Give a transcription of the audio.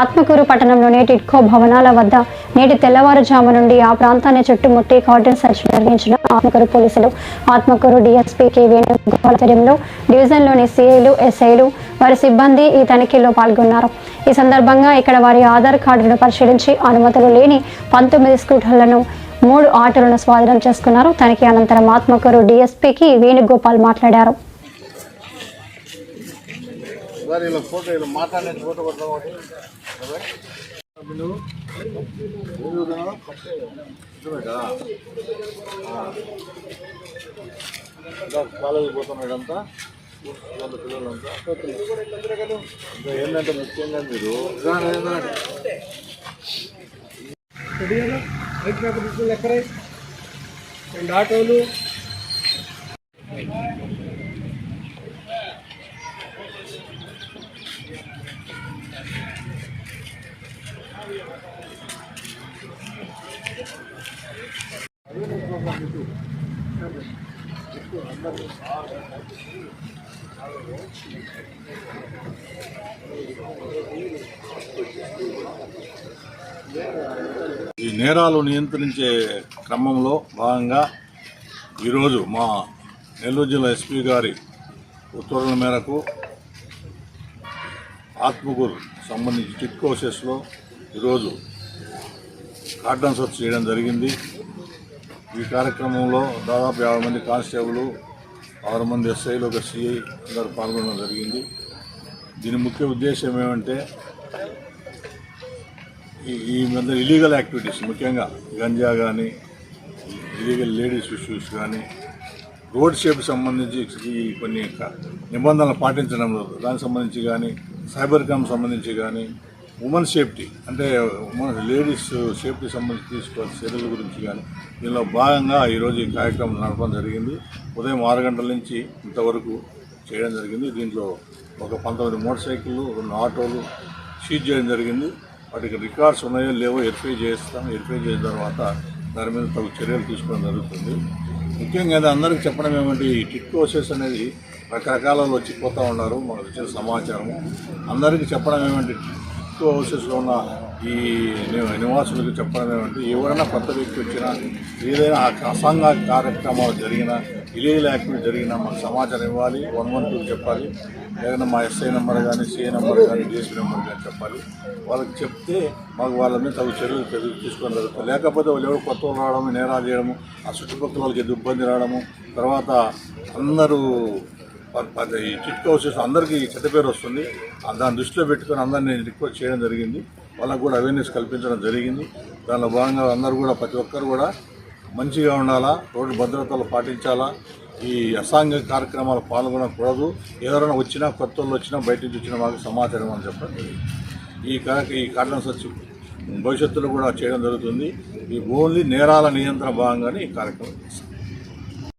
ఆత్మకూరు పట్టణంలోని టిడ్కో భవనాల వద్ద నేటి తెల్లవారుజాము నుండి ఆ ప్రాంతాన్ని చుట్టుముట్టి కార్డన్ సెర్చ్ నిర్వహించిన ఆత్మకూరు పోలీసులు ఆత్మకూరు డిఎస్పీ కె వేణుగోపాలచర్యంలో డివిజన్లోని సిఐలు ఎస్ఐలు వారి సిబ్బంది ఈ తనిఖీలో పాల్గొన్నారు. ఈ సందర్భంగా ఇక్కడ వారి ఆధార్ కార్డులను పరిశీలించి అనుమతులు లేని పంతొమ్మిది స్కూటర్లను మూడు ఆటోలను స్వాధీనం చేసుకున్నారు. తనిఖీ అనంతరం ఆత్మకూరు డిఎస్పీకి వేణుగోపాల్ మాట్లాడారు. సార్ ఇలా ఫోటో ఇలా మాట్లాడే ఫోటో కొట్టడం ఒకటి నువ్వు ఏం వాళ్ళ పిల్లలంతా ఇంకా ఏంటంటే ముఖ్యంగా మీరు ఎక్కడ? రెండు ఆటోలు. ఈ నేరాలు నియంత్రించే క్రమంలో భాగంగా ఈరోజు మా నెల్లూరు జిల్లా ఎస్పీ గారి ఉత్తర్వుల మేరకు ఆత్మకూరు సంబంధించి టిట్ సెస్లో ఈరోజు కార్డన్ స్వచ్ఛ చేయడం జరిగింది. ఈ కార్యక్రమంలో దాదాపు యాభై మంది కానిస్టేబుల్ ఆరు మంది ఎస్ఐలు ఒక సిఐ అందరూ పాల్గొనడం జరిగింది. దీని ముఖ్య ఉద్దేశం ఏమంటే ఈ ఈ మధ్య ఇలీగల్ యాక్టివిటీస్ ముఖ్యంగా గంజా కానీ ఇలీగల్ లేడీస్ ఇష్యూస్ కానీ రోడ్ షేప్ సంబంధించి ఈ కొన్ని నిబంధనలు నిబంధనలు పాటించడంలో దానికి సంబంధించి కానీ సైబర్ క్రైమ్ సంబంధించి కానీ ఉమెన్ సేఫ్టీ. అంటే ఉమెన్ లేడీస్ సేఫ్టీ సంబంధించి తీసుకోవాల్సిన చర్యల గురించి కానీ దీనిలో భాగంగా ఈరోజు ఈ కార్యక్రమం నడపడం జరిగింది. ఉదయం ఆరు గంటల నుంచి ఇంతవరకు చేయడం జరిగింది. దీంట్లో ఒక పంతొమ్మిది మోటార్ సైకిళ్ళు రెండు ఆటోలు సీజ్ చేయడం జరిగింది. వాటికి రికార్డ్స్ ఉన్నాయో లేవో వెరిఫై చేస్తాం. వెరిఫై చేసిన తర్వాత దాని మీద తగు చర్యలు తీసుకోవడం జరుగుతుంది. ముఖ్యంగా అందరికీ చెప్పడం ఏమంటే ఈ టిక్ కోసెస్ అనేది రకరకాలలో వచ్చి పోతూ ఉన్నారు. మనకు వచ్చిన సమాచారం అందరికీ చెప్పడం ఏమంటే ఎక్కువ హౌసెస్లో ఉన్న ఈ నివాసులకు చెప్పడం ఏమంటే ఎవరైనా కొత్త వ్యక్తి వచ్చినా ఏదైనా అసాంఘ కార్యక్రమాలు జరిగినా ఇలీగల్ యాక్టివిటీ జరిగినా మాకు సమాచారం ఇవ్వాలి వన్ వన్ టూ చెప్పాలి. లేదంటే మా ఎస్ఐ నెంబర్ కానీ సిఐ నెంబర్ కానీ డిఎస్పీ నెంబర్ కానీ చెప్పాలి. వాళ్ళకి చెప్తే మాకు వాళ్ళ మీద తగు చర్యలు చర్యలు తీసుకోవడం జరుగుతుంది. లేకపోతే వాళ్ళు ఎవరు కొత్త వాళ్ళు రావడము నేరాలు చేయడము ఆ చుట్టుపక్కల వాళ్ళకి ఇబ్బంది రావడము తర్వాత అందరూ ఈ చిట్ హౌసెస్ అందరికీ చెడ్డ పేరు వస్తుంది. దాన్ని దృష్టిలో పెట్టుకొని అందరినీ రిక్వెస్ట్ చేయడం జరిగింది. వాళ్ళకు కూడా అవేర్నెస్ కల్పించడం జరిగింది. దానిలో భాగంగా అందరూ కూడా ప్రతి ఒక్కరు కూడా మంచిగా ఉండాలా రోడ్డు భద్రతలు పాటించాలా ఈ అసాంఘిక కార్యక్రమాలు పాల్గొనకూడదు. ఎవరైనా వచ్చినా కొత్త వాళ్ళు వచ్చినా బయట నుంచి వచ్చినా మాకు సమాచారం అని చెప్పడం జరిగింది. ఈ కార్య ఈ కార్యక్రమం వచ్చి భవిష్యత్తులో కూడా చేయడం జరుగుతుంది. ఈ ఓన్లీ నేరాల నియంత్రణ భాగంగానే ఈ కార్యక్రమం చేస్తాం